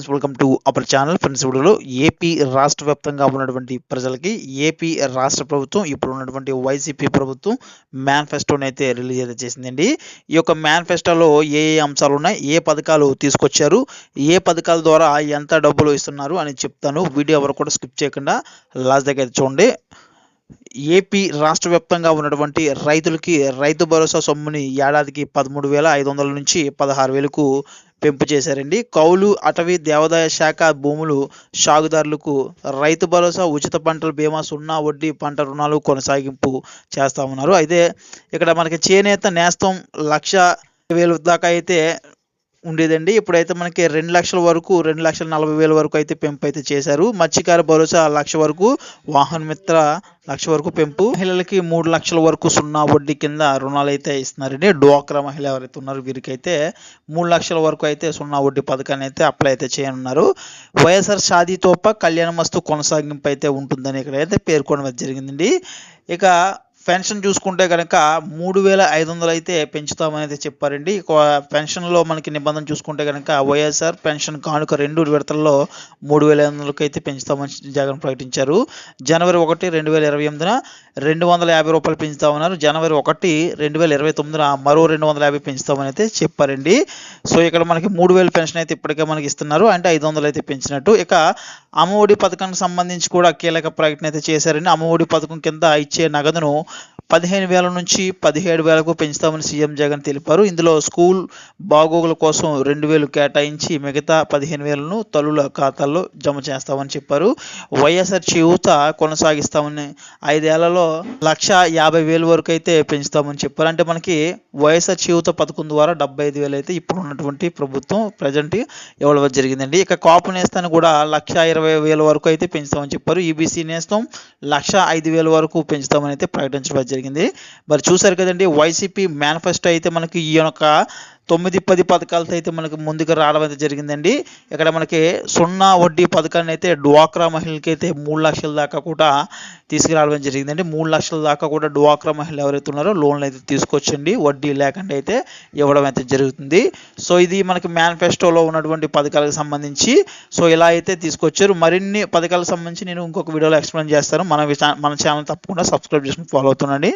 Friends welcome to our channel friends వీడియోలో AP రాష్ట్ర వ్యాప్తంగా ఉన్నటువంటి ప్రజలకి ఏపీ రాష్ట్ర ప్రభుత్వం ఇప్పుడు ఉన్నటువంటి వైసీపీ ప్రభుత్వం మేనిఫెస్టోని అయితే రిలీజ్ అయితే చేసిందండి. ఈ యొక్క మేనిఫెస్టోలో ఏ ఏ అంశాలు ఉన్నాయి ఏ పథకాలు తీసుకొచ్చారు ఏ పథకాల ద్వారా ఎంత డబ్బులు ఇస్తున్నారు అని చెప్తాను. వీడియో ఎవరు కూడా స్కిప్ చేయకుండా లాస్ట్ దగ్గర చూడండి. ఏపీ రాష్ట్ర వ్యాప్తంగా ఉన్నటువంటి రైతులకి రైతు భరోసా సొమ్ముని ఏడాదికి పదమూడు వేల ఐదు వందల నుంచి పదహారు వేలకు పెంపు చేశారండి. కౌలు అటవీ దేవాదాయ శాఖ భూములు సాగుదారులకు రైతు భరోసా ఉచిత పంటల బీమా సున్నా వడ్డీ పంట రుణాలు కొనసాగింపు చేస్తా ఉన్నారు అయితే ఇక్కడ మనకి చేనేత నేస్తం లక్ష వేలు దాకా అయితే ఉండేదండి. ఇప్పుడైతే మనకి రెండు లక్షల వరకు రెండు లక్షల నలభై వేల వరకు అయితే పెంపు అయితే చేశారు. మత్స్యకార భరోసా లక్ష వరకు వాహన మిత్ర లక్ష వరకు పెంపు. మహిళలకి మూడు లక్షల వరకు సున్నా వడ్డీ కింద రుణాలు అయితే ఇస్తున్నారండి. డోక్రా మహిళ ఎవరైతే ఉన్నారో వీరికైతే మూడు లక్షల వరకు అయితే సున్నా వడ్డీ పథకాన్ని అయితే అప్లై అయితే చేయనున్నారు. వైఎస్ఆర్ షాదీ తోప కళ్యాణ మస్తు కొనసాగింపు అయితే ఉంటుందని ఇక్కడ అయితే పేర్కొనడం జరిగిందండి. ఇక పెన్షన్ చూసుకుంటే కనుక మూడు వేల ఐదు వందలు అయితే పెంచుతామనేది చెప్పారండి. పెన్షన్లో మనకి నిబంధన చూసుకుంటే కనుక వైఎస్ఆర్ పెన్షన్ కానుక రెండు విడతల్లో మూడు వేల ఐదు వందలకి అయితే పెంచుతామని జగన్ ప్రకటించారు. జనవరి ఒకటి రెండు వేల ఇరవై ఎనిమిదిన రెండు వందల యాభై రూపాయలు పెంచుతామన్నారు. జనవరి ఒకటి రెండు వేల ఇరవై తొమ్మిదిన మరో రెండు వందల యాభై పెంచుతామని అయితే చెప్పారండి. సో ఇక్కడ మనకి మూడు వేల పెన్షన్ అయితే ఇప్పటికే మనకి ఇస్తున్నారు. అంటే ఐదు వందలు అయితే పెంచినట్టు. ఇక అమ్మఒడి పథకానికి సంబంధించి కూడా కీలక ప్రకటన అయితే చేశారండి. అమ్మఒడి పథకం కింద ఇచ్చే నగదును పదిహేను వేల నుంచి పదిహేడు వేలకు పెంచుతామని సీఎం జగన్ తెలిపారు. ఇందులో స్కూల్ బాగోగుల కోసం రెండు వేలు కేటాయించి మిగతా పదిహేను వేలను తల్లుల ఖాతాల్లో జమ చేస్తామని చెప్పారు. వైఎస్ఆర్ చేయూత కొనసాగిస్తామని ఐదేళ్ళలో లక్ష యాభై వేల వరకు అయితే పెంచుతామని చెప్పారు. అంటే మనకి వైఎస్ఆర్ చేయూత పథకం ద్వారా డెబ్బై ఐదు వేలు అయితే ఇప్పుడు ఉన్నటువంటి ప్రభుత్వం ప్రజెంట్ ఇవ్వడం జరిగిందండి? ఇక కాపు నేస్తాన్ని కూడా లక్ష ఇరవై వేల వరకు అయితే పెంచుతామని చెప్పారు. ఈబీసీ నేస్తం లక్ష ఐదు వేల వరకు పెంచుతామని అయితే ప్రకటించడం జరిగింది. మరి చూసారు కదండి వైసీపీ మేనిఫెస్టో అయితే మనకి ఈ యొక్క తొమ్మిది పది పథకాలతో అయితే మనకి ముందుకు రావడం అయితే జరిగిందండి. ఇక్కడ మనకి సున్నా వడ్డీ పథకాన్ని అయితే డ్వాక్రా మహిళలకి అయితే మూడు లక్షల దాకా కూడా తీసుకురావడం జరిగిందండి. మూడు లక్షల దాకా కూడా డ్వాక్రా మహిళలు ఎవరైతే ఉన్నారో లోన్లు అయితే తీసుకొచ్చండి వడ్డీ లేకుండా అయితే ఇవ్వడం అయితే జరుగుతుంది. సో ఇది మనకి మేనిఫెస్టోలో ఉన్నటువంటి పథకాలకు సంబంధించి. సో ఇలా అయితే తీసుకొచ్చారు. మరిన్ని పథకాలకు సంబంధించి నేను ఇంకొక వీడియోలో ఎక్స్ప్లెయిన్ చేస్తాను. మన మన ఛానల్ తప్పకుండా సబ్స్క్రైబ్ చేసుకుని ఫాలో అవుతుండండి.